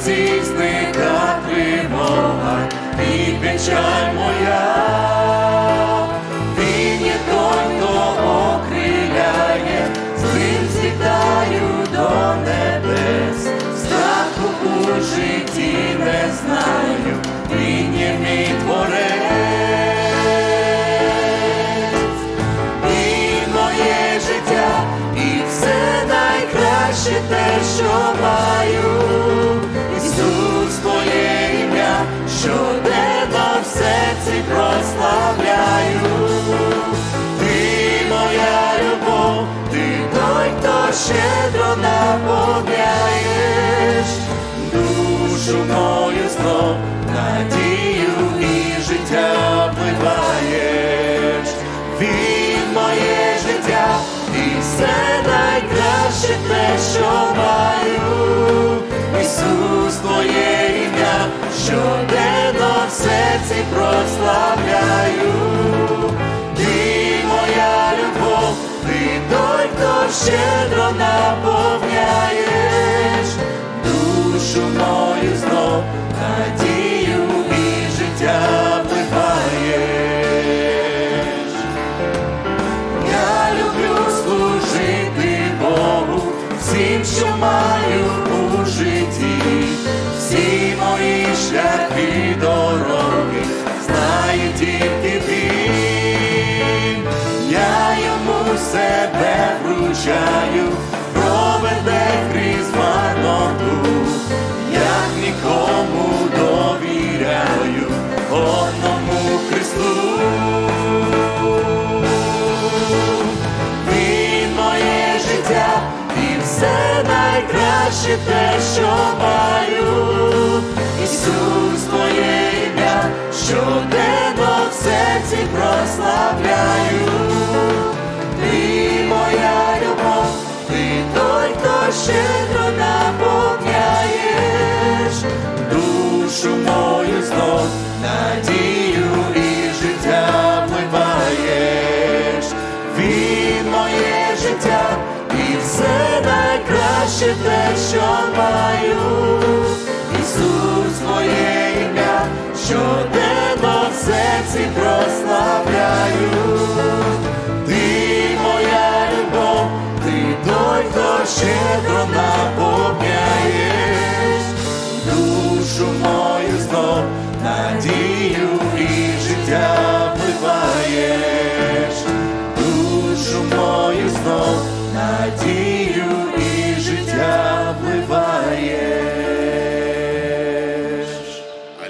серці зника тривога і печаль моя, Він той, хто окриляє, з ним до небес, страху житті не знаю, Він мій творець, Він моє життя і все найкраще те, що маю. Щедро наповняєш душу мою знов, надію і життя вливаєш. Він моє життя і все найкраще те, що маю. Ісус, твоє ім'я, щоденно в серці прославляю. Ти моя любов, ти той, всім, що маю у житті, всі мої шляхи дороги знає тільки він. Я йому себе вручаю, проведе крізь найкраще те, що маю. Ісус, твоє ім'я, щоденно в серці прославляю. Ти моя любов, ти той, хто щедро наповняєш душу мою знов, найкраще те, що маю.